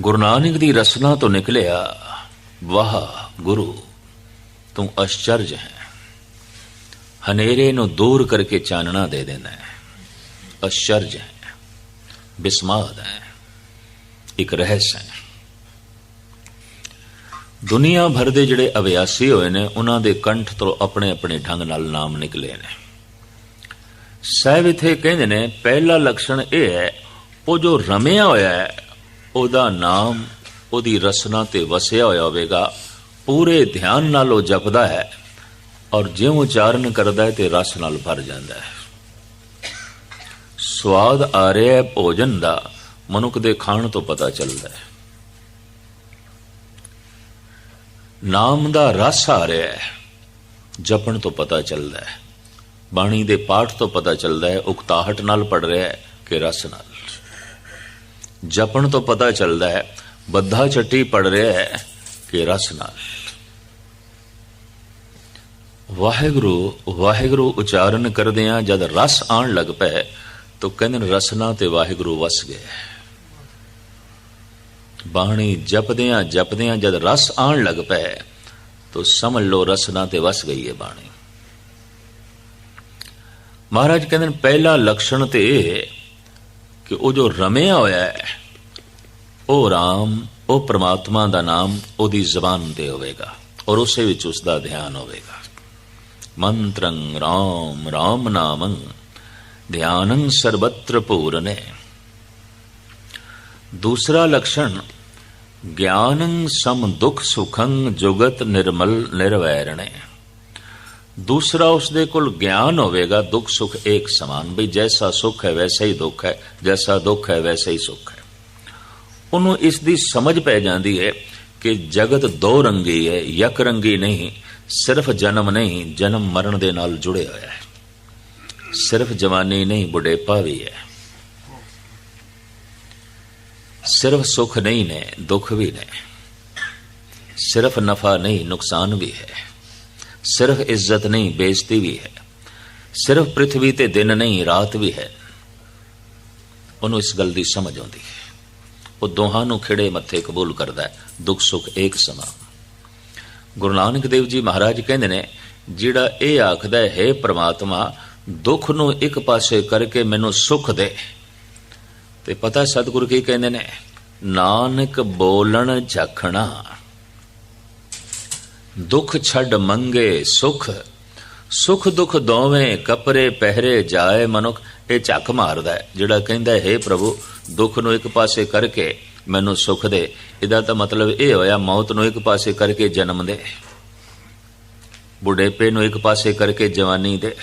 ਗੁਰੂ ਨਾਨਕ ਦੀ ਰਸਨਾ ਤੋਂ ਨਿਕਲਿਆ, ਵਾਹ ਗੁਰੂ, ਤੂੰ ਅਸ਼ਚਰਜ ਹੈ। ਹਨੇਰੇ ਨੂੰ ਦੂਰ ਕਰਕੇ ਚਾਨਣਾ ਦੇ ਦੇਣਾ ਹੈ। ਅਸ਼ਚਰਜ ਹੈ, ਬਿਸਮਾਦ ਹੈ, ਇੱਕ ਰਹੱਸ ਹੈ। ਦੁਨੀਆ ਭਰ ਦੇ ਜਿਹੜੇ ਅਭਿਆਸੀ ਹੋਏ ਨੇ, ਉਹਨਾਂ ਦੇ ਕੰਠ ਤੋਂ ਆਪਣੇ ਆਪਣੇ ਢੰਗ ਨਾਲ ਨਾਮ ਨਿਕਲੇ ਨੇ। ਸਾਹਿਬ ਇਥੇ ਕਹਿੰਦੇ ਨੇ, ਪਹਿਲਾ ਲਕਸ਼ਣ ਇਹ ਹੈ, ਉਹ ਜੋ ਰਮਿਆ ਹੋਇਆ ਹੈ ਉਹਦਾ ਨਾਮ ਉਹਦੀ ਰਸਨਾ ਤੇ ਵਸਿਆ ਹੋਇਆ ਹੋਵੇਗਾ। ਪੂਰੇ ਧਿਆਨ ਨਾਲ ਉਹ ਜਪਦਾ ਹੈ ਔਰ ਜਿਉਂ ਉਚਾਰਨ ਕਰਦਾ ਹੈ ਤੇ ਰਸ ਨਾਲ ਭਰ ਜਾਂਦਾ ਹੈ। ਸਵਾਦ ਆ ਰਿਹਾ ਹੈ ਭੋਜਨ ਦਾ, ਮਨੁੱਖ ਦੇ ਖਾਣ ਤੋਂ ਪਤਾ ਚੱਲਦਾ ਹੈ। ਨਾਮ ਦਾ ਰਸ ਆ ਰਿਹਾ ਹੈ, ਜਪਣ ਤੋਂ ਪਤਾ ਚੱਲਦਾ ਹੈ। ਬਾਣੀ ਦੇ ਪਾਠ ਤੋਂ ਪਤਾ ਚੱਲਦਾ ਹੈ, ਉਕਤਾਹਟ ਨਾਲ ਪੜ ਰਿਹਾ ਹੈ ਕਿ ਰਸ ਨਾਲ। ਜਪਣ ਤੋਂ ਪਤਾ ਚੱਲਦਾ ਹੈ, ਬੱਧਾ ਚੱਟੀ ਪੜ ਰਿਹਾ ਹੈ ਕਿ ਰਸ ਨਾਲ। ਵਾਹਿਗੁਰੂ ਵਾਹਿਗੁਰੂ ਉਚਾਰਨ ਕਰਦੇ ਆ ਜਦ ਰਸ ਆਣ ਲੱਗ ਪਏ, ਤਾਂ ਕਹਿੰਦੇ ਰਸਨਾ ਤੇ ਵਾਹਿਗੁਰੂ ਵਸ ਗਏ। ਬਾਣੀ ਜਪਦਿਆਂ ਜਪਦਿਆਂ ਜਦ ਰਸ ਆਣ ਲੱਗ ਪਏ, ਤਾਂ ਸਮਝ ਲਓ ਰਸਨਾ ਤੇ ਵਸ ਗਈ ਹੈ ਬਾਣੀ। ਮਹਾਰਾਜ ਕਹਿੰਦੇ ਨੇ ਪਹਿਲਾ ਲਕਸ਼ਣ ਤੇ ਇਹ ਕਿ ਉਹ ਜੋ ਰਮਿਆ ਹੋਇਆ ਹੈ, ਉਹ RAM ਉਹ ਪ੍ਰਮਾਤਮਾ ਦਾ ਨਾਮ ਉਹਦੀ ਜ਼ਬਾਨ ਤੇ ਹੋਵੇਗਾ ਔਰ ਉਸੇ ਵਿੱਚ ਉਸ ਦਾ ਧਿਆਨ ਹੋਵੇਗਾ। ਮੰਤਰੰ RAM RAM ਨਾਮੰ, ਧਿਆਨੰ ਸਰਬੱਤਰ ਪੂਰਨੇ। ਦੂਸਰਾ ਲਕਸ਼ਣ, ਗਿਆਨੰ ਸਮ ਦੁਖ ਸੁਖੰ ਜੁਗਤ ਨਿਰਮਲ ਨਿਰਵੈਰਣੇ ਦੂਸਰਾ ਉਸ ਦੇ ਕੋਲ ਗਿਆਨ ਹੋਵੇਗਾ, ਦੁੱਖ ਸੁੱਖ ਇੱਕ ਸਮਾਨ। ਵੀ ਜੈਸਾ ਸੁੱਖ ਹੈ, ਵੈਸਾ ਹੀ ਦੁੱਖ ਹੈ, ਜੈਸਾ ਦੁੱਖ ਹੈ, ਵੈਸਾ ਹੀ ਸੁੱਖ ਹੈ। ਉਹਨੂੰ ਇਸ ਦੀ ਸਮਝ ਪੈ ਜਾਂਦੀ ਹੈ ਕਿ ਜਗਤ ਦੋ ਰੰਗੀ ਹੈ, ਯਕ ਰੰਗੀ ਨਹੀਂ, ਸਿਰਫ ਜਨਮ ਨਹੀਂ, ਜਨਮ ਮਰਨ ਦੇ ਨਾਲ ਜੁੜਿਆ ਹੋਇਆ ਹੈ। ਸਿਰਫ ਜਵਾਨੀ ਨਹੀਂ, ਬੁਢੇਪਾ ਵੀ ਹੈ। ਸਿਰਫ ਸੁੱਖ ਨਹੀਂ ਨੇ, ਦੁੱਖ ਵੀ ਨੇ। ਸਿਰਫ ਨਫਾ ਨਹੀਂ, ਨੁਕਸਾਨ ਵੀ ਹੈ। ਸਿਰਫ ਇੱਜ਼ਤ ਨਹੀਂ, ਬੇਇੱਜ਼ਤੀ ਵੀ ਹੈ। ਸਿਰਫ ਪ੍ਰithvi ਤੇ ਦਿਨ ਨਹੀਂ, ਰਾਤ ਵੀ ਹੈ। ਉਹਨੂੰ ਇਸ ਗੱਲ ਦੀ ਸਮਝ ਆਉਂਦੀ ਹੈ। ਉਹ ਦੋਹਾਂ ਨੂੰ ਖਿੜੇ ਮੱਥੇ ਕਬੂਲ ਕਰਦਾ ਹੈ। ਦੁੱਖ ਸੁੱਖ ਏਕ ਸਮਾਂ। ਗੁਰੂ ਨਾਨਕ ਦੇਵ ਜੀ ਮਹਾਰਾਜ ਕਹਿੰਦੇ ਨੇ, ਜਿਹੜਾ ਇਹ ਆਖਦਾ ਹੈ हे ਪ੍ਰਮਾਤਮਾ, ਦੁੱਖ ਨੂੰ ਇੱਕ ਪਾਸੇ ਕਰਕੇ ਮੈਨੂੰ ਸੁੱਖ ਦੇ। ਤੇ ਪਤਾ ਸਤਿਗੁਰੂ ਕੀ ਕਹਿੰਦੇ ਨੇ, ਨਾਨਕ ਬੋਲਣ ਝਖਣਾ। ਦੁੱਖ ਛੱਡ ਮੰਗੇ ਸੁਖ। ਸੁਖ ਦੁਖ ਦੋਵੇਂ ਕਪਰੇ ਪਹਿਰੇ ਜਾਏ ਮਨੁੱਖ, ਇਹ ਝੱਕ ਮਾਰਦਾ ਜਿਹੜਾ ਕਹਿੰਦਾ ਹੈ ਪ੍ਰਭੂ, ਦੁੱਖ ਨੂੰ ਇੱਕ ਪਾਸੇ ਕਰਕੇ ਮੈਨੂੰ ਸੁਖ ਦੇ। ਇਹਦਾ ਤਾਂ ਮਤਲਬ ਇਹ ਹੋਇਆ, ਮੌਤ ਨੂੰ ਇੱਕ ਪਾਸੇ ਕਰਕੇ ਜਨਮ ਦੇ। ਬੁਢੇਪੇ ਨੂੰ ਇੱਕ ਪਾਸੇ ਕਰਕੇ ਜਵਾਨੀ ਦੇ।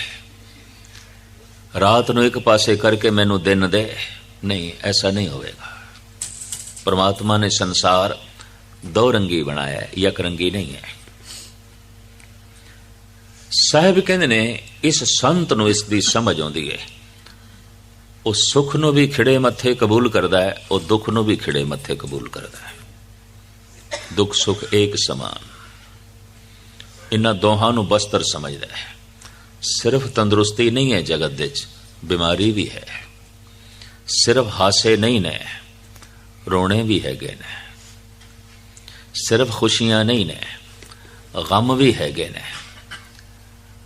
ਰਾਤ ਨੂੰ ਇੱਕ ਪਾਸੇ ਕਰਕੇ ਮੈਨੂੰ ਦਿਨ ਦੇ। ਨਹੀਂ, ਐਸਾ ਨਹੀਂ ਹੋਵੇਗਾ। ਪਰਮਾਤਮਾ ਨੇ ਸੰਸਾਰ ਦੋ ਰੰਗੀ ਬਣਾਇਆ ਹੈ, ਇੱਕ ਰੰਗੀ ਨਹੀਂ ਹੈ। ਸਾਹਿਬ ਕਹਿੰਦੇ ਨੇ, ਇਸ ਸੰਤ ਨੂੰ ਇਸ ਦੀ ਸਮਝ ਆਉਂਦੀ ਹੈ। ਉਹ ਸੁੱਖ ਨੂੰ ਵੀ ਖਿੜੇ ਮੱਥੇ ਕਬੂਲ ਕਰਦਾ ਹੈ, ਉਹ ਦੁੱਖ ਨੂੰ ਵੀ ਖਿੜੇ ਮੱਥੇ ਕਬੂਲ ਕਰਦਾ ਹੈ। ਦੁੱਖ ਸੁੱਖ ਇੱਕ ਸਮਾਨ। ਇਹਨਾਂ ਦੋਹਾਂ ਨੂੰ ਬਸਤਰ ਸਮਝਦਾ ਹੈ। ਸਿਰਫ ਤੰਦਰੁਸਤੀ ਨਹੀਂ ਹੈ ਜਗਤ ਵਿੱਚ, ਬਿਮਾਰੀ ਵੀ ਹੈ। ਸਿਰਫ ਹਾਸੇ ਨਹੀਂ ਨੇ, ਰੋਣੇ ਵੀ ਹੈਗੇ ਨੇ। ਸਿਰਫ ਖੁਸ਼ੀਆਂ ਨਹੀਂ ਨੇ, ਗਮ ਵੀ ਹੈਗੇ ਨੇ।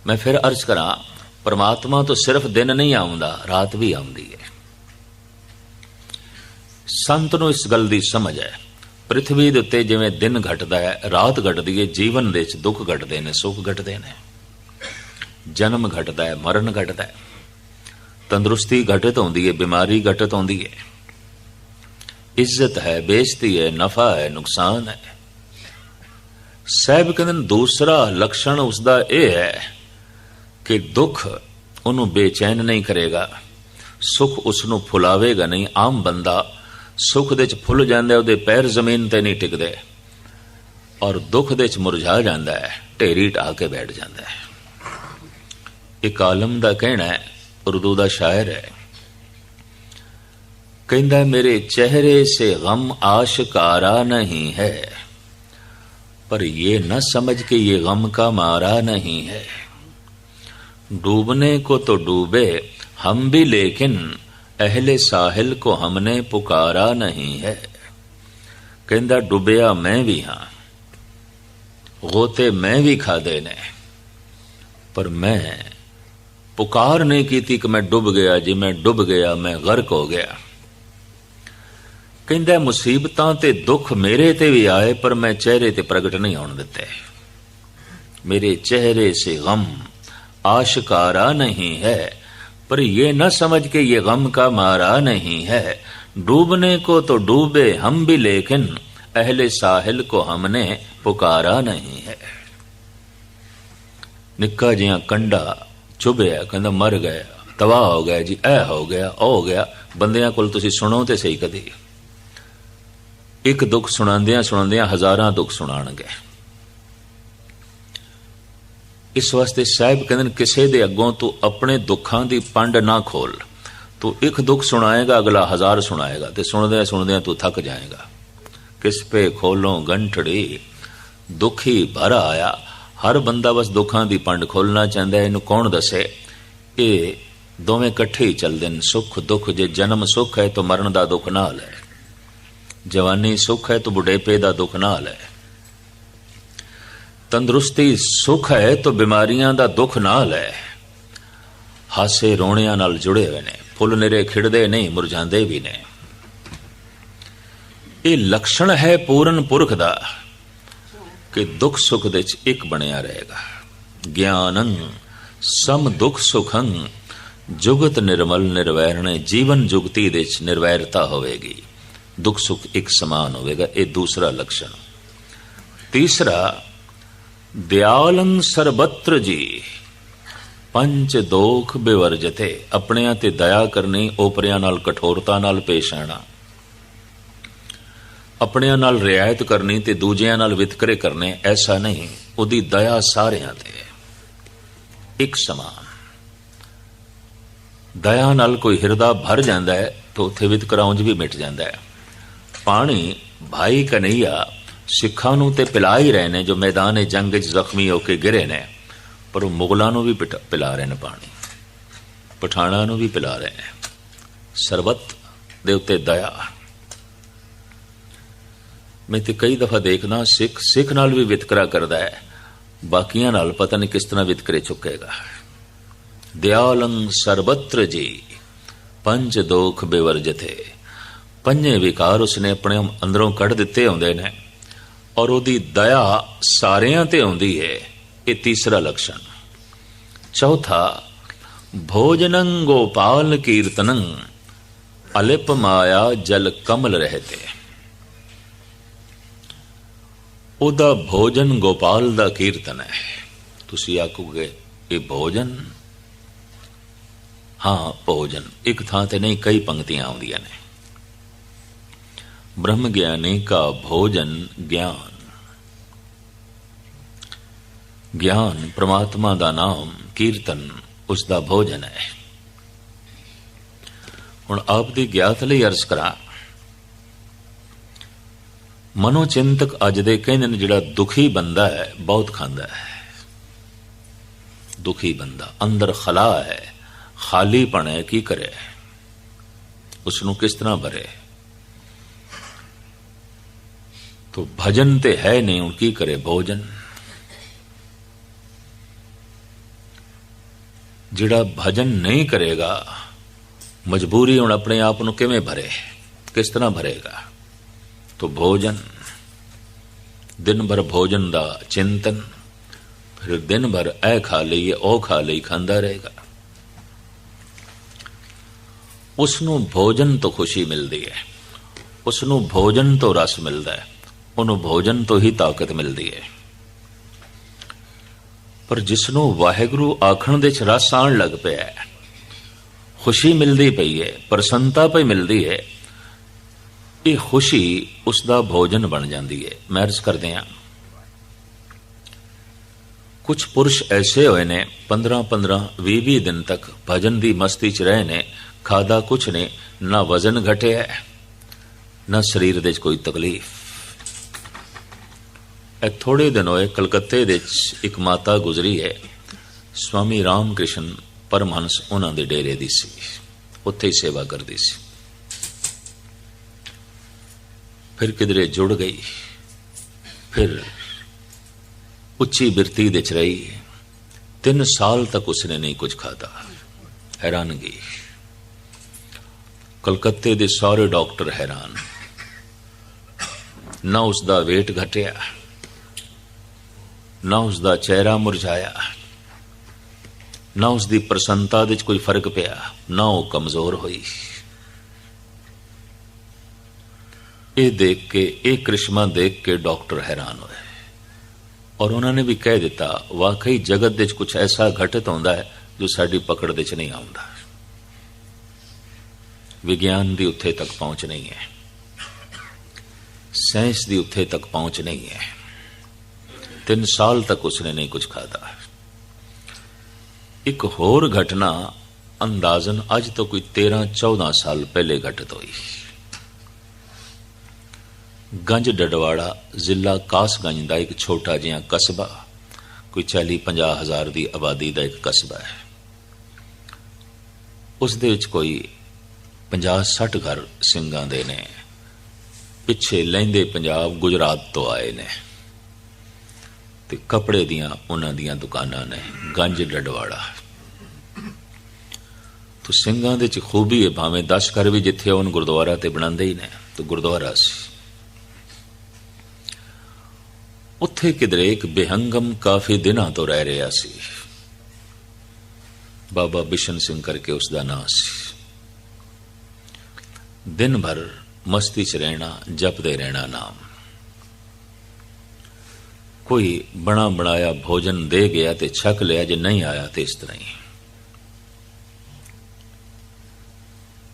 ਮੈਂ ਫਿਰ ਅਰਜ਼ ਕਰਾਂ, ਪਰਮਾਤਮਾ ਤੋਂ ਸਿਰਫ ਦਿਨ ਨਹੀਂ ਆਉਂਦਾ, ਰਾਤ ਵੀ ਆਉਂਦੀ ਹੈ। ਸੰਤ ਨੂੰ ਇਸ ਗੱਲ ਦੀ ਸਮਝ ਹੈ ਪ੍ਰithvi ਦੇ ਉੱਤੇ ਜਿਵੇਂ ਦਿਨ ਘਟਦਾ ਹੈ, ਰਾਤ ਘਟਦੀ ਹੈ, ਜੀਵਨ ਦੇ ਵਿੱਚ ਦੁੱਖ ਘਟਦੇ ਨੇ, ਸੁੱਖ ਘਟਦੇ ਨੇ। ਜਨਮ ਘਟਦਾ ਹੈ, ਮਰਨ ਘਟਦਾ ਹੈ। ਤੰਦਰੁਸਤੀ ਘਟਤ ਹੁੰਦੀ ਹੈ, ਬਿਮਾਰੀ ਘਟਤ ਹੁੰਦੀ ਹੈ। ਇੱਜ਼ਤ ਹੈ, ਬੇਇੱਜ਼ਤੀ ਹੈ, ਨਫਾ ਹੈ, ਨੁਕਸਾਨ ਹੈ। ਸਾਹਿਬ ਕਹਿੰਦੇ ਨੇ, ਦੂਸਰਾ ਲਕਸ਼ਣ ਉਸ ਦਾ ਇਹ ਹੈ ਕਿ ਦੁੱਖ ਉਹਨੂੰ ਬੇਚੈਨ ਨਹੀਂ ਕਰੇਗਾ, ਸੁੱਖ ਉਸ ਨੂੰ ਫੁਲਾਵੇਗਾ ਨਹੀਂ, ਆਮ ਬੰਦਾ ਸੁੱਖ ਦੇ ਵਿੱਚ ਫੁੱਲ ਜਾਂਦਾ ਉਹਦੇ ਪੈਰ ਜ਼ਮੀਨ ਤੇ ਨਹੀਂ ਟਿਕਦੇ ਔਰ ਦੁੱਖ ਦੇ ਵਿੱਚ ਮੁਰਝਾ ਜਾਂਦਾ ਹੈ, ਢੇਰੀ ਢਾ ਕੇ ਬੈਠ ਜਾਂਦਾ ਹੈ। ਇੱਕ ਆਲਮ ਦਾ ਕਹਿਣਾ ਹੈ, ਉਰਦੂ ਦਾ ਸ਼ਾਇਰ ਹੈ, ਕਹਿੰਦਾ, ਮੇਰੇ ਚਿਹਰੇ ਸੇ ਗਮ ਆਸ਼ਕਾਰਾ ਨਹੀਂ ਹੈ, ਪਰ ਇਹ ਨਾ ਸਮਝ ਕੇ ਇਹ ਗਮ ਕਾ ਮਾਰਾ ਨਹੀਂ ਹੈ। डूबने को तो डूबे हम भी लेकिन अहले साहिल को हमने पुकारा नहीं है ਕਹਿੰਦਾ ਡੁੱਬਿਆ ਮੈਂ ਵੀ ਹਾਂ ਗੋਤੇ ਮੈਂ ਵੀ ਖਾਦੇ ਨੇ ਪਰ ਮੈਂ ਪੁਕਾਰ ਨਹੀਂ ਕੀਤੀ ਕਿ ਮੈਂ ਡੁੱਬ ਗਿਆ ਜੇ ਮੈਂ ਡੁੱਬ ਗਿਆ ਮੈਂ ਗਰਕ ਹੋ ਗਿਆ ਕਹਿੰਦਾ ਮੁਸੀਬਤਾਂ ਤੇ ਦੁੱਖ ਮੇਰੇ ਤੇ ਵੀ ਆਏ ਪਰ ਮੈਂ ਚਿਹਰੇ ਤੇ ਪ੍ਰਗਟ ਨਹੀਂ ਹੋਣ ਦਿੱਤੇ मेरे चेहरे से गम आशकारा नहीं है पर ये न समझ के ये गम का मारा नहीं है डूबने को तो डूबे हम भी लेकिन अहले साहिल को हमने पुकारा नहीं है ਨਿੱਕਾ ਜਿਹਾ ਕੰਡਾ ਚੁਭਿਆ ਕਹਿੰਦਾ ਮਰ ਗਿਆ ਤਬਾਹ ਹੋ ਗਿਆ ਜੀ ਇਹ ਹੋ ਗਿਆ ਉਹ ਹੋ ਗਿਆ ਬੰਦਿਆਂ ਕੋਲ ਤੁਸੀਂ ਸੁਣੋ ਤੇ ਸਹੀ ਕਦੀ ਇੱਕ ਦੁੱਖ ਸੁਣਾਉਂਦਿਆਂ ਸੁਣਾਉਂਦਿਆਂ ਹਜ਼ਾਰਾਂ ਦੁੱਖ ਸੁਣਾਣਗੇ ਇਸ ਵਾਸਤੇ ਸਾਹਿਬ ਕਹਿੰਦੇ ਨੇ, ਕਿਸੇ ਦੇ ਅੱਗੋਂ ਤੂੰ ਆਪਣੇ ਦੁੱਖਾਂ ਦੀ ਪੰਡ ਨਾ ਖੋਲ। ਤੂੰ ਇੱਕ ਦੁੱਖ ਸੁਣਾਏਗਾ, ਅਗਲਾ ਹਜ਼ਾਰ ਸੁਣਾਏਗਾ ਤੇ ਸੁਣਦਿਆਂ ਸੁਣਦਿਆਂ ਤੂੰ ਥੱਕ ਜਾਏਗਾ। ਕਿਸ ਪੇ ਖੋਲੋਂ ਗੰਠੜੀ ਦੁਖੀ ਭਰਾ ਆਇਆ। ਹਰ ਬੰਦਾ ਬਸ ਦੁੱਖਾਂ ਦੀ ਪੰਡ ਖੋਲਣਾ ਚਾਹੁੰਦਾ, ਇਹਨੂੰ ਕੌਣ ਦੱਸੇ? ਇਹ ਦੋਵੇਂ ਇਕੱਠੇ ਹੀ ਚੱਲਦੇ ਨੇ, ਸੁੱਖ ਦੁੱਖ ਜੇ ਜਨਮ ਸੁੱਖ ਹੈ ਤਾਂ ਮਰਨ ਦਾ ਦੁੱਖ ਨਾਲ ਹੈ ਜਵਾਨੀ ਸੁੱਖ ਹੈ ਤਾਂ ਬੁਢੇਪੇ ਦਾ ਦੁੱਖ ਨਾਲ ਹੈ ਤੰਦਰੁਸਤੀ ਸੁੱਖ ਹੈ ਤਾਂ ਬਿਮਾਰੀਆਂ ਦਾ ਦੁੱਖ ਨਾਲ ਹੈ। ਹਾਸੇ ਰੋਣਿਆਂ ਨਾਲ ਜੁੜੇ ਹੋਏ ਨੇ। ਫੁੱਲ ਨਿਰੇ ਖਿੜਦੇ ਨਹੀਂ, ਮੁਰਝਾਉਂਦੇ ਵੀ ਨੇ। ਇਹ ਲਕਸ਼ਣ ਹੈ ਪੂਰਨ ਪੁਰਖ ਦਾ ਕਿ ਦੁੱਖ ਸੁੱਖ ਦੇ ਚ ਇੱਕ ਬਣਿਆ ਰਹੇਗਾ। ਗਿਆਨੰ ਸਮ ਦੁੱਖ ਸੁਖੰ, ਜੁਗਤ ਨਿਰਮਲ ਨਿਰਵੈਰਣੇ ਜੀਵਨ ਜੁਗਤੀ ਦੇ ਵਿੱਚ ਨਿਰਵੈਰਤਾ ਹੋਵੇਗੀ। ਦੁੱਖ ਸੁੱਖ ਇੱਕ ਸਮਾਨ ਹੋਵੇਗਾ, ਇਹ ਦੂਸਰਾ ਲਕਸ਼ਣ। ਤੀਸਰਾ ਦਿਆਲੰ ਸਰਬਤਰ ਜੀ। ਪੰਜ ਦੋਖ ਬਿਵਰਜਤੇ, ਆਪਣਿਆਂ ਤੇ ਦਇਆ ਕਰਨੀ, ਓਪਰਿਆਂ ਨਾਲ ਕਠੋਰਤਾ ਨਾਲ ਪੇਸ਼ ਆਣਾ। ਆਪਣਿਆਂ ਨਾਲ ਰਿਆਇਤ ਕਰਨੀ ਤੇ ਦੂਜਿਆਂ ਨਾਲ ਵਿਤਕਰੇ ਕਰਨੇ, ਐਸਾ ਨਹੀਂ, ਉਹਦੀ ਦਇਆ ਸਾਰਿਆਂ ਤੇ ਹੈ। ਇੱਕ ਸਮਾਨ। ਦਇਆ ਨਾਲ ਕੋਈ ਹਿਰਦਾ ਭਰ ਜਾਂਦਾ ਹੈ, ਤਾਂ ਉੱਥੇ ਵਿਤਕਰਾ ਉਂਝ ਵੀ ਮਿਟ ਜਾਂਦਾ ਹੈ। ਪਾਣੀ, ਭਾਈ ਕਨਈਆ ਸਿੱਖਾਂ ਨੂੰ ਤੇ ਪਿਲਾ ਹੀ ਰਹੇ ਨੇ ਜੋ ਮੈਦਾਨ ਜੰਗ ਵਿੱਚ ਜ਼ਖਮੀ ਹੋ ਕੇ ਗਿਰੇ ਨੇ। ਪਰ ਉਹ ਮੁਗਲਾਂ ਨੂੰ ਵੀ ਪਿਟ- ਪਿਲਾ ਰਹੇ ਨੇ ਪਾਣੀ। ਪਠਾਣਾ ਨੂੰ ਵੀ ਪਿਲਾ ਰਹੇ ਨੇ। ਸਰਬਤ ਦੇ ਉੱਤੇ ਦਇਆ। ਮੈਂ ਤੇ ਕਈ ਦਫਾ ਦੇਖਦਾ, ਸਿੱਖ ਸਿੱਖ ਨਾਲ ਵੀ ਵਿਤਕਰਾ ਕਰਦਾ ਹੈ। ਬਾਕੀਆਂ ਨਾਲ ਪਤਾ ਨਹੀਂ ਕਿਸ ਤਰ੍ਹਾਂ ਵਿਤਕਰੇ ਚੁੱਕੇਗਾ। ਦਿਆਲੰ ਸਰਬਤਰ ਜੀ, ਪੰਜ ਦੋਖ ਬਿਵਰਜਤੇ ਪੰਜੇ ਵਿਕਾਰ ਉਸਨੇ ਆਪਣੇ ਅੰਦਰੋਂ ਕੱਢ ਦਿੱਤੇ ਹੁੰਦੇ ਨੇ। ਔਰ ਉਹਦੀ ਦਇਆ ਸਾਰਿਆਂ ਤੇ ਆਉਂਦੀ ਹੈ ਇਹ ਤੀਸਰਾ ਲਕਸ਼ਣ। ਚੌਥਾ, ਭੋਜਨੰ ਗੋਪਾਲ ਕੀਰਤਨੰ, ਅਲਿਪ ਮਾਇਆ ਜਲ ਕਮਲ ਰਹਤੇ। ਉਹਦਾ ਭੋਜਨ ਗੋਪਾਲ ਦਾ ਕੀਰਤਨ ਹੈ। ਤੁਸੀਂ ਆਖੋਗੇ, ਇਹ ਭੋਜਨ? ਹਾਂ, ਭੋਜਨ। ਇੱਕ ਥਾਂ ਤੇ ਨਹੀਂ, ਕਈ ਪੰਕਤੀਆਂ ਆਉਂਦੀਆਂ ਨੇ। ब्रह्म ज्ञानी का भोजन ज्ञान ਗਿਆਨ ਪ੍ਰਮਾਤਮਾ ਦਾ ਨਾਮ ਕੀਰਤਨ ਉਸ ਦਾ ਭੋਜਨ ਹੈ ਹੁਣ ਆਪ ਦੀ ਗਿਆਤ ਲਈ ਅਰਜ਼ ਕਰਾਂ ਮਨੋਚਿੰਤਕ ਅੱਜ ਦੇ ਕਹਿੰਦੇ ਨੇ ਜਿਹੜਾ ਦੁਖੀ ਬੰਦਾ ਹੈ ਬਹੁਤ ਖਾਂਦਾ ਹੈ ਦੁਖੀ ਬੰਦਾ ਅੰਦਰ ਖਲਾ ਹੈ ਖਾਲੀਪਣ ਹੈ ਕੀ ਕਰੇ ਉਸ ਨੂੰ ਕਿਸ ਤਰ੍ਹਾਂ ਭਰੇ ਤੋ ਭਜਨ ਤੇ ਹੈ ਨਹੀਂ ਹੁਣ ਕੀ ਕਰੇ ਭੋਜਨ ਜਿਹੜਾ ਭਜਨ ਨਹੀਂ ਕਰੇਗਾ ਮਜਬੂਰੀ ਹੁਣ ਆਪਣੇ ਆਪ ਨੂੰ ਕਿਵੇਂ ਭਰੇ ਕਿਸ ਤਰ੍ਹਾਂ ਭਰੇਗਾ ਤੋ ਭੋਜਨ ਦਿਨ ਭਰ ਭੋਜਨ ਦਾ ਚਿੰਤਨ ਫਿਰ ਦਿਨ ਭਰ ਇਹ ਖਾ ਲਈਏ ਉਹ ਖਾ ਲਈ ਖਾਂਦਾ ਰਹੇਗਾ ਉਸ ਨੂੰ ਭੋਜਨ ਤੋਂ ਖੁਸ਼ੀ ਮਿਲਦੀ ਹੈ ਉਸ ਨੂੰ ਭੋਜਨ ਤੋਂ ਰਸ ਮਿਲਦਾ ਹੈ ਉਹਨੂੰ ਭੋਜਨ ਤੋਂ ਹੀ ਤਾਕਤ ਮਿਲਦੀ ਹੈ ਪਰ ਜਿਸ ਨੂੰ ਵਾਹਿਗੁਰੂ ਆਖਣ ਦੇ ਚ ਰਸ ਆਣ ਲੱਗ ਪਿਆ ਹੈ, ਖੁਸ਼ੀ ਮਿਲਦੀ ਪਈ ਹੈ ਪ੍ਰਸੰਨਤਾ ਪਈ ਮਿਲਦੀ ਹੈ ਇਹ ਖੁਸ਼ੀ ਉਸ ਦਾ ਭੋਜਨ ਬਣ ਜਾਂਦੀ ਹੈ ਮੈਰਜ ਕਰਦੇ ਹਾਂ। ਕੁਝ ਪੁਰਸ਼ ਐਸੇ ਹੋਏ ਨੇ 15 15 20 20 ਦਿਨ ਤੱਕ ਭਜਨ ਦੀ ਮਸਤੀ ਚ ਰਹੇ ਨੇ ਖਾਦਾ ਕੁਛ ਨੇ, ਨਾ ਵਜ਼ਨ ਘਟਿਆ ਨਾ ਸਰੀਰ ਦੇ ਚ ਕੋਈ ਤਕਲੀਫ। ਇਹ ਥੋੜੇ ਦਿਨ ਹੋਏ ਕਲਕੱਤੇ ਦੇ ਵਿੱਚ ਇੱਕ ਮਾਤਾ ਗੁਜ਼ਰੀ ਹੈ। ਸਵਾਮੀ ਰਾਮ ਕ੍ਰਿਸ਼ਨ ਪਰਮਹੰਸ ਉਹਨਾਂ ਦੇ ਡੇਰੇ ਦੀ ਸੀ। ਉੱਥੇ ਹੀ ਸੇਵਾ ਕਰਦੀ ਸੀ। ਫਿਰ ਕਿਧਰੇ ਜੁੜ ਗਈ। ਫਿਰ ਉੱਚੀ ਬਿਰਤੀ ਦੇ ਚ ਰਹੀ। ਤਿੰਨ ਸਾਲ ਤੱਕ ਉਸਨੇ ਨਹੀਂ ਕੁਝ ਖਾਦਾ ਹੈਰਾਨਗੀ ਕਲਕੱਤੇ ਦੇ ਸਾਰੇ ਡਾਕਟਰ ਹੈਰਾਨ। ਨਾ ਉਸ ਦਾ weight ਘਟਿਆ। ਨਾ ਉਸ ਦਾ ਚਿਹਰਾ ਮੁਰਝਾਇਆ। ਨਾ ਉਸ ਦੀ ਪ੍ਰਸੰਨਤਾ ਦੇ ਵਿੱਚ ਕੋਈ ਫ਼ਰਕ ਪਿਆ। ਨਾ ਉਹ ਕਮਜ਼ੋਰ ਹੋਈ। ਇਹ ਦੇਖ ਕੇ, ਇਹ ਕ੍ਰਿਸ਼ਮਾ ਦੇਖ ਕੇ ਡਾਕਟਰ ਹੈਰਾਨ ਹੋਏ। ਔਰ ਉਹਨਾਂ ਨੇ ਵੀ ਕਹਿ ਦਿੱਤਾ, ਵਾਕਈ ਜਗਤ ਦੇ ਵਿੱਚ ਕੁਝ ਐਸਾ ਘਟਿਤ ਹੁੰਦਾ ਹੈ ਜੋ ਸਾਡੀ ਪਕੜ ਦੇ ਵਿੱਚ ਨਹੀਂ ਆਉਂਦਾ। ਵਿਗਿਆਨ ਦੀ ਉੱਥੇ ਤੱਕ ਪਹੁੰਚ ਨਹੀਂ ਹੈ। ਸਾਇੰਸ ਦੀ ਉੱਥੇ ਤੱਕ ਪਹੁੰਚ ਨਹੀਂ ਹੈ। ਤਿੰਨ ਸਾਲ ਤੱਕ ਉਸਨੇ ਨਹੀਂ ਕੁਝ ਖਾਦਾ ਇੱਕ ਹੋਰ ਘਟਨਾ ਅੰਦਾਜ਼ਨ ਅੱਜ ਤੋਂ ਕੋਈ 13 14 ਸਾਲ ਪਹਿਲੇ ਘਟਿਤ ਹੋਈ। ਗੰਜ ਡਡਵਾੜਾ ਜ਼ਿਲ੍ਹਾ ਕਾਸਗੰਜ ਦਾ ਇੱਕ ਛੋਟਾ ਜਿਹਾ ਕਸਬਾ, ਕੋਈ 40 50 ਹਜ਼ਾਰ ਦੀ ਆਬਾਦੀ ਦਾ ਇੱਕ ਕਸਬਾ ਹੈ। ਉਸ ਦੇ ਵਿੱਚ ਕੋਈ 50 60 ਘਰ ਸਿੰਘਾਂ ਦੇ ਨੇ। ਪਿੱਛੇ ਲਹਿੰਦੇ ਪੰਜਾਬ ਗੁਜਰਾਤ ਤੋਂ ਆਏ ਨੇ। ਤੇ ਕੱਪੜੇ ਦੀਆਂ ਉਹਨਾਂ ਦੀਆਂ ਦੁਕਾਨਾਂ ਨੇ, ਗੰਜ ਡਡਵਾੜਾ ਤੋ ਸਿੰਘਾਂ ਦੇ ਚ ਖੂਬੀ ਹੈ ਭਾਵੇਂ 10 ਘਰ ਵੀ ਜਿੱਥੇ ਉਹਨ ਗੁਰਦੁਆਰਾ ਤੇ ਬਣਾਉਂਦੇ ਹੀ ਨੇ, ਤੋ ਗੁਰਦੁਆਰਾ ਸੀ। ਉੱਥੇ ਕਿਧਰੇ ਇੱਕ ਬੇਹੰਗਮ ਕਾਫੀ ਦਿਨਾਂ ਤੋਂ ਰਹਿ ਰਿਹਾ ਸੀ। ਬਾਬਾ ਬਿਸ਼ਨ ਸਿੰਘ ਕਰਕੇ ਉਸ ਦਾ ਨਾਮ ਸੀ। ਦਿਨ ਭਰ ਮਸਤੀ ਚ ਰਹਿਣਾ, ਜਪਦੇ ਰਹਿਣਾ ਨਾਮ। ਕੋਈ ਬਣਾ ਬਣਾਇਆ ਭੋਜਨ ਦੇ ਗਿਆ ਤੇ ਛਕ ਲਿਆ ਜੇ ਨਹੀਂ ਆਇਆ ਤੇ ਇਸ ਤਰ੍ਹਾਂ ਹੀ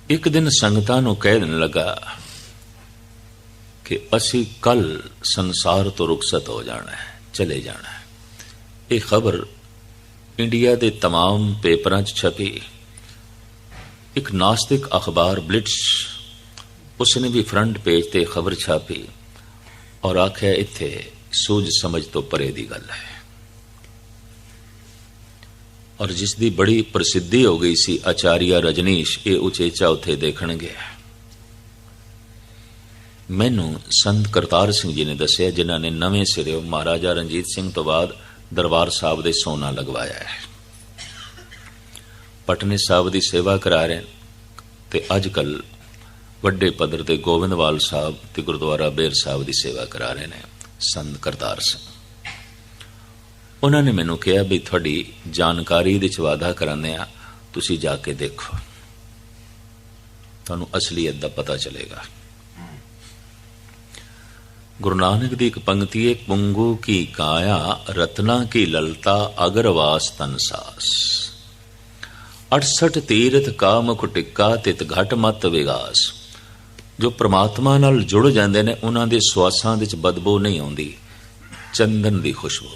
ਇੱਕ ਦਿਨ ਸੰਗਤਾਂ ਨੂੰ ਕਹਿ ਦੇਣ ਲੱਗਾ ਕਿ ਅਸੀਂ ਕੱਲ ਸੰਸਾਰ ਤੋਂ ਰੁਖਸਤ ਹੋ ਜਾਣਾ ਹੈ ਚਲੇ ਜਾਣਾ ਹੈ ਇਹ ਖਬਰ ਇੰਡੀਆ ਦੇ तमाम ਪੇਪਰਾਂ 'ਚ ਛਪੀ ਇੱਕ ਨਾਸਤਿਕ ਅਖਬਾਰ ਬਲਿਟਸ ਉਸਨੇ ਵੀ ਫਰੰਟ ਪੇਜ ਤੇ ਖਬਰ ਛਾਪੀ ਔਰ ਆਖਿਆ ਇੱਥੇ ਸੂਝ ਸਮਝ ਤੋਂ ਪਰੇ ਦੀ ਗੱਲ ਹੈ। ਔਰ ਜਿਸ ਦੀ ਬੜੀ ਪ੍ਰਸਿੱਧੀ ਹੋ ਗਈ ਸੀ ਆਚਾਰੀਆ ਰਜਨੀਸ਼, ਇਹ ਉਚੇਚਾ ਉੱਥੇ ਦੇਖਣ ਗਿਆ ਮੈਨੂੰ ਸੰਤ ਕਰਤਾਰ ਸਿੰਘ ਜੀ ਨੇ ਦੱਸਿਆ, ਜਿਨ੍ਹਾਂ ਨੇ ਨਵੇਂ ਸਿਰੇ ਮਹਾਰਾਜਾ ਰਣਜੀਤ ਸਿੰਘ ਤੋਂ ਬਾਅਦ ਦਰਬਾਰ ਸਾਹਿਬ ਦੇ ਸੋਨਾ ਲਗਵਾਇਆ ਹੈ। ਪਟਨੇ ਸਾਹਿਬ ਦੀ ਸੇਵਾ ਕਰਾ ਰਹੇ ਤੇ ਅੱਜ ਕੱਲ ਵੱਡੇ ਪੱਧਰ ਤੇ ਗੋਬਿੰਦਵਾਲ ਸਾਹਿਬ ਤੇ ਗੁਰਦੁਆਰਾ ਬੇਰ ਸਾਹਿਬ ਦੀ ਸੇਵਾ ਕਰਾ ਰਹੇ ਨੇ। ਸੰਤ ਕਰਤਾਰ ਸਿੰਘ। ਉਹਨਾਂ ਨੇ ਮੈਨੂੰ ਕਿਹਾ ਵੀ ਤੁਹਾਡੀ ਜਾਣਕਾਰੀ ਦੇ ਚ ਵਾਅਦਾ ਕਰਾਉਂਦੇ ਆ ਤੁਸੀਂ ਜਾ ਕੇ ਦੇਖੋ। ਤੁਹਾਨੂੰ ਅਸਲੀਅਤ ਦਾ ਪਤਾ ਚੱਲੇਗਾ। ਗੁਰੂ ਨਾਨਕ ਦੀ ਇੱਕ ਪੰਕਤੀ ਹੈ, ਪੁੰਗੂ ਕੀ ਕਾਇਆ, ਰਤਨਾ ਕੀ ਲਲਤਾ ਅਗਰਵਾਸ ਤਨਸਾਸ 68 ਤੀਰਥ ਕਾਮ ਕੁਟਿੱਕਾ ਤਿਤ ਘਟ ਮਤ ਵਿਗਾਸ। ਜੋ ਪ੍ਰਮਾਤਮਾ ਨਾਲ ਜੁੜ ਜਾਂਦੇ ਨੇ, ਉਹਨਾਂ ਦੇ ਸਵਾਸਾਂ ਵਿੱਚ ਬਦਬੂ ਨਹੀਂ ਆਉਂਦੀ। ਚੰਦਨ ਦੀ ਖੁਸ਼ਬੂ।